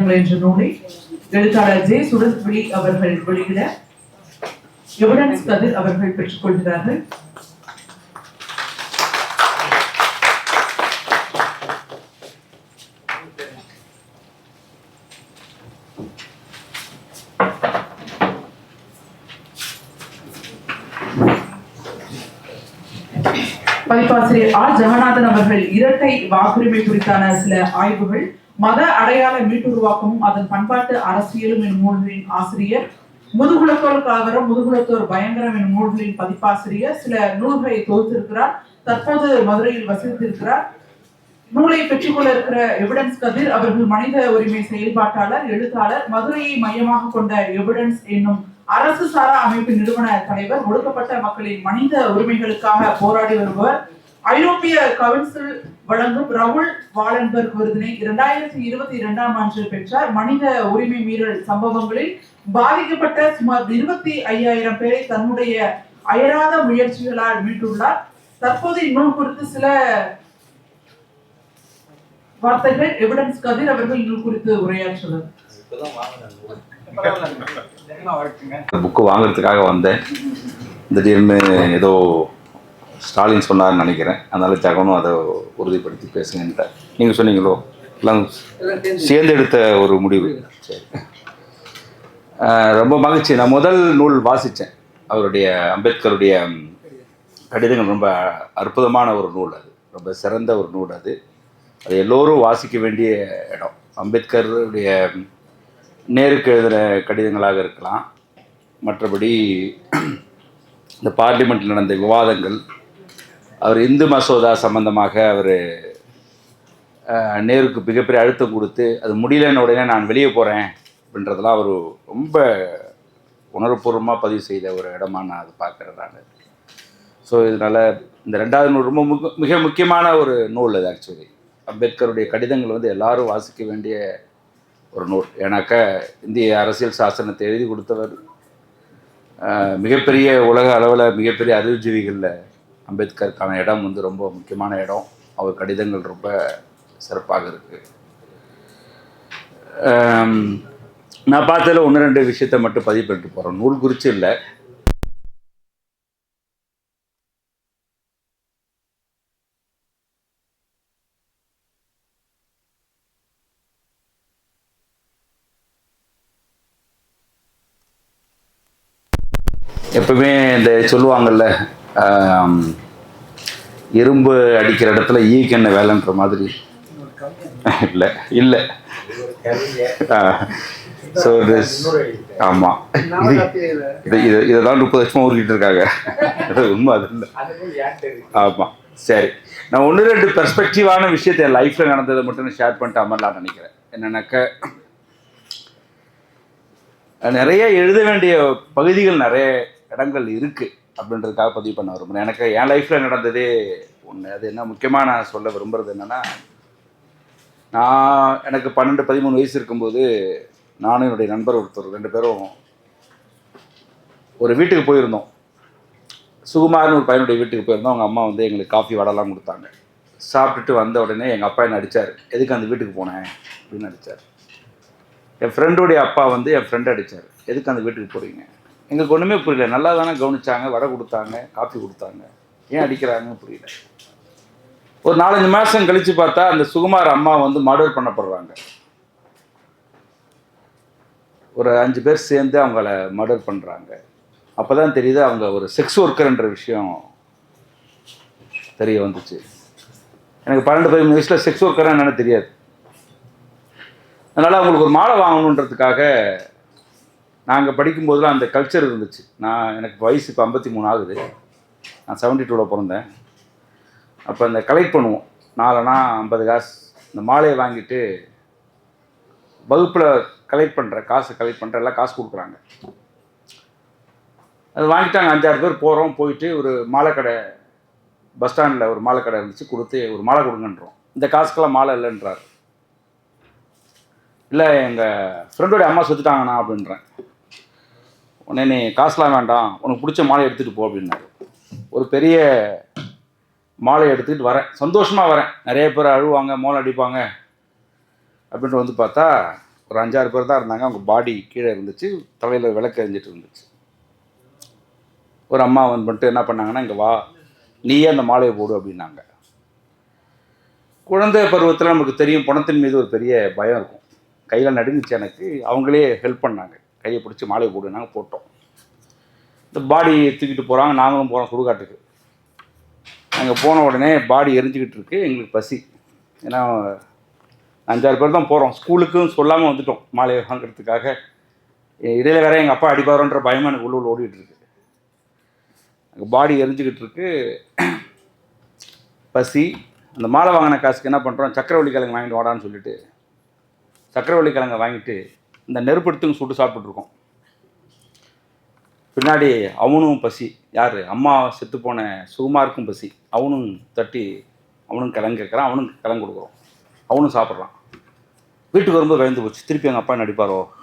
என்ற நூலை எழுத்தாளர் ஜே சுரஸ்வதி அவர்கள் வெளியிட எவிடன்ஸ் கதிர் அவர்கள் பெற்றுக்கொள்கிறார்கள் பதிப்பாசிரியர் ஆர் ஜெகநாதன் அவர்கள் இரட்டை வாக்குரிமை குறித்தான சில ஆய்வுகள். மத அடையாள மீட்டுருவாக்கமும் அதன் பண்பாட்டு அரசியலும் என் நூல்களின் ஆசிரியர். முதுகுலத்தோர் காவரம் முதுகுலத்தோர் பயங்கரம் என் நூல்களின் பதிப்பாசிரியர். சில நூல்களை தொகுத்திருக்கிறார். தற்போது மதுரையில் வசித்திருக்கிறார். நூலை பெற்றுக்கொள்ள இருக்கிற எவிடன்ஸ் கதிர் அவர்கள் மனித உரிமை செயல்பாட்டாளர் எழுத்தாளர். மதுரையை மையமாக கொண்ட எவிடன்ஸ் என்னும் அரசு சாரா அமைப்பின் நிறுவன தலைவர் ஒடுக்கப்பட்ட மக்களின் மனித உரிமைகளுக்காக போராடி வருபவர். ஐரோப்பிய கவுன்சில் வழங்கும் ரவுல் வாலன்பர்க் விருதினை இரண்டாயிரத்தி இருபத்தி இரண்டாம் ஆண்டு பெற்றார். மனித உரிமை மீறல் சம்பவங்களில் பாதிக்கப்பட்ட சுமார் இருபத்தி ஐயாயிரம் பேரை தன்னுடைய அயராத முயற்சிகளால் மீட்டுள்ளார். தற்போது இந்நூல் குறித்து சில வார்த்தைகள் எவிடன்ஸ் கதிர் அவர்கள் நூல் குறித்து உரையாற்றுவர். புக்கு வாங்குறதுக்காக வந்தேன். திடீர்னு ஏதோ ஸ்டாலின் சொன்னார்னு நினைக்கிறேன். அதனால் ஜெகனும் அதை உறுதிப்படுத்தி பேசுங்கன்ட்டார். நீங்கள் சொன்னீங்களோ? எல்லாம் சேர்ந்து எடுத்த ஒரு முடிவு. சரி. ரொம்ப மகிழ்ச்சி. நான் முதல் நூல் வாசித்தேன். அவருடைய அம்பேத்கருடைய கடிதங்கள் ரொம்ப அற்புதமான ஒரு நூல் அது. ரொம்ப சிறந்த ஒரு நூல் அது. அது எல்லோரும் வாசிக்க வேண்டிய இடம். அம்பேத்கருடைய நேருக்கு எழுதின கடிதங்களாக இருக்கலாம். மற்றபடி இந்த பார்லிமெண்ட்டில் நடந்த விவாதங்கள் அவர் இந்து மசோதா சம்பந்தமாக அவர் நேருக்கு மிகப்பெரிய அழுத்தம் கொடுத்து அது முடியலன்னு உடனே நான் வெளியே போகிறேன் அப்படின்றதெல்லாம் அவர் ரொம்ப உணர்வுபூர்வமாக பதிவு செய்த ஒரு இடமா நான் அது பார்க்குறேன் நான். ஸோ இதனால் இந்த ரெண்டாவது நூல் ரொம்ப மிக முக்கியமான ஒரு நூல் அது ஆக்சுவலி அம்பேத்கருடைய கடிதங்கள் வந்து எல்லாரும் வாசிக்க வேண்டிய ஒரு நூல். ஏன்னாக்க இந்திய அரசியல் சாசனத்தை எழுதி கொடுத்தவர் மிகப்பெரிய உலக அளவில் மிகப்பெரிய அறிவுஜீவிகளில் அம்பேத்கருக்கான இடம் வந்து ரொம்ப முக்கியமான இடம். அவர் கடிதங்கள் ரொம்ப சிறப்பாக இருக்குது நான் பார்த்ததில் ஒன்று ரெண்டு விஷயத்தை மட்டும் பதிவு பண்ணிட்டு போகிறோம் நூல் குறித்து இல்லை. எப்பவுமே இந்த சொல்லுவாங்கல்ல இரும்பு அடிக்கிற இடத்துல ஈக்கு வேலைன்ற மாதிரி. இல்லை இல்லை. ஸோ ஆமாம் இது இது இதை தான் முப்பது வருஷமாக ஊறிக்கிட்டு இருக்காங்க. அது உண்மை அது இல்லை ஆமாம் சரி. நான் ஒன்று ரெண்டு பெர்ஸ்பெக்டிவான விஷயத்தை என் லைஃப்பில் நடந்ததை மட்டும் ஷேர் பண்ணிட்டு அமரலாம் நினைக்கிறேன். என்னென்னாக்க நிறைய எழுத வேண்டிய பகுதிகள் நிறைய இடங்கள் இருக்குது அப்படின்றதுக்காக பதிவு பண்ண விரும்புகிறேன் எனக்கு என் லைஃப்பில் நடந்ததே ஒன்று அது என்ன முக்கியமாக நான் சொல்ல விரும்புகிறது என்னென்னா நான் எனக்கு பன்னெண்டு பதிமூணு வயசு இருக்கும்போது நானும் என்னுடைய நண்பர் ஒருத்தர் ரெண்டு பேரும் ஒரு வீட்டுக்கு போயிருந்தோம். சுகுமார்னு ஒரு பையனுடைய வீட்டுக்கு போயிருந்தோம். அவங்க அம்மா வந்து எங்களுக்கு காஃபி வடைலாம் கொடுத்தாங்க. சாப்பிட்டுட்டு வந்த உடனே எங்கள் அப்பா என்ன அடித்தார் எதுக்கு அந்த வீட்டுக்கு போனேன் அப்படின்னு அடித்தார் என் ஃப்ரெண்டோடைய அப்பா வந்து என் ஃப்ரெண்ட் அடித்தார் எதுக்கு அந்த வீட்டுக்கு போகிறீங்க எங்களுக்கு ஒன்றுமே புரியல. நல்லா தானே கவனிச்சாங்க வடை கொடுத்தாங்க காஃபி கொடுத்தாங்க. ஏன் அடிக்கிறாங்கன்னு புரியல. ஒரு நாலஞ்சு மாதம் கழித்து பார்த்தா அந்த சுகுமார் அம்மா வந்து மர்டர் பண்ணப்படுறாங்க. ஒரு அஞ்சு பேர் சேர்ந்து அவங்கள மர்டர் பண்ணுறாங்க அப்போ தான் தெரியுது அவங்க ஒரு செக்ஸ் ஒர்க்கர்ன்ற விஷயம் தெரிய வந்துச்சு. எனக்கு பன்னெண்டு பதிமூணு வயசில் செக்ஸ் ஒர்க்கராக என்னென்னு தெரியாது. அதனால் அவங்களுக்கு ஒரு மாலை வாங்கணுன்றதுக்காக நாங்கள் படிக்கும்போதெல்லாம் அந்த கல்ச்சர் இருந்துச்சு. நான் எனக்கு வயசு இப்போ ஐம்பத்தி மூணு ஆகுது. நான் செவன்டி டூவில் பிறந்தேன். அப்போ இந்த கலெக்ட் பண்ணுவோம். நாலனா ஐம்பது காசு. இந்த மாலையை வாங்கிட்டு வகுப்பில் கலெக்ட் பண்ணுற காசு கலெக்ட் பண்ணுற எல்லாம் காசு கொடுக்குறாங்க. அது வாங்கிட்டாங்க. அஞ்சாறு பேர் போகிறோம் போயிட்டு ஒரு மாலை கடை பஸ் ஸ்டாண்டில் ஒரு மாலை கடை இருந்துச்சு. கொடுத்து ஒரு மாலை கொடுங்கன்றோம். இந்த காசுக்கெல்லாம் மாலை இல்லைன்றார். இல்லை எங்கள் ஃப்ரெண்டோடைய அம்மா செத்துட்டாங்கண்ணா அப்படின்றேன். உடனே நீ காசுலாம் வேண்டாம் உனக்கு பிடிச்ச மாலை எடுத்துகிட்டு போ அப்படின்னாரு. ஒரு பெரிய மாலை எடுத்துக்கிட்டு வரேன். சந்தோஷமாக வரேன். நிறைய பேர் அழுவாங்க மோளம் அடிப்பாங்க அப்படின்ட்டு வந்து பார்த்தா ஒரு அஞ்சாறு பேர் தான் இருந்தாங்க. அவங்க பாடி கீழே இருந்துச்சு தலையில் விளக்கு எரிஞ்சிட்டு இருந்துச்சு. ஒரு அம்மா வந்து பண்ணிட்டு என்ன பண்ணாங்கன்னா இங்கே வா நீயே அந்த மாலையை போடு அப்படின்னாங்க. குழந்தை பருவத்தில் நமக்கு தெரியும் பணத்தின் மீது ஒரு பெரிய பயம் இருக்கும். கையில் நடுங்குச்சு எனக்கு. அவங்களே ஹெல்ப் பண்ணாங்க. கையை பிடிச்சி மாலையை நாங்கள் போட்டோம். இந்த பாடி தூக்கிட்டு போகிறாங்க நாங்களும் போகிறோம் சுடுகாட்டுக்கு. அங்கே போன உடனே பாடி எரிஞ்சுக்கிட்டு இருக்கு எங்களுக்கு பசி. ஏன்னா அஞ்சாறு பேர் தான் போகிறோம் ஸ்கூலுக்கும் சொல்லாமல் வந்துட்டோம் மாலையை வாங்குறதுக்காக. இடையில வேற எங்கள் அப்பா அடிப்பாரோன்ற பயமாக எனக்கு உள்ள உள்ள ஓடிட்டு இருக்கு. அங்கே பாடி எரிஞ்சுக்கிட்டு இருக்கு. பசி. அந்த மாலை வாங்கின காசுக்கு என்ன பண்ணுறோம் சக்கரவள்ளி கிழங்கு வாங்கிட்டு வாடான்னு சொல்லிட்டு சக்கரவள்ளி கிழங்கை வாங்கிட்டு இந்த நெருப்படுத்துங்க சுட்டு சாப்பிட்டுருக்கோம் பின்னாடி அவனும் பசி. யார்? அம்மா செத்து போன சுகுமாருக்கும் பசி. அவனும் தட்டி அவனும் கிளங்கு கேட்குறான் அவனும் கிளங்கு கொடுக்குறோம். அவனும் சாப்பிட்றான். வீட்டுக்கு வரும்போது கழிந்து போச்சு. திருப்பி எங்கள் அப்பா நடிப்பாரோ?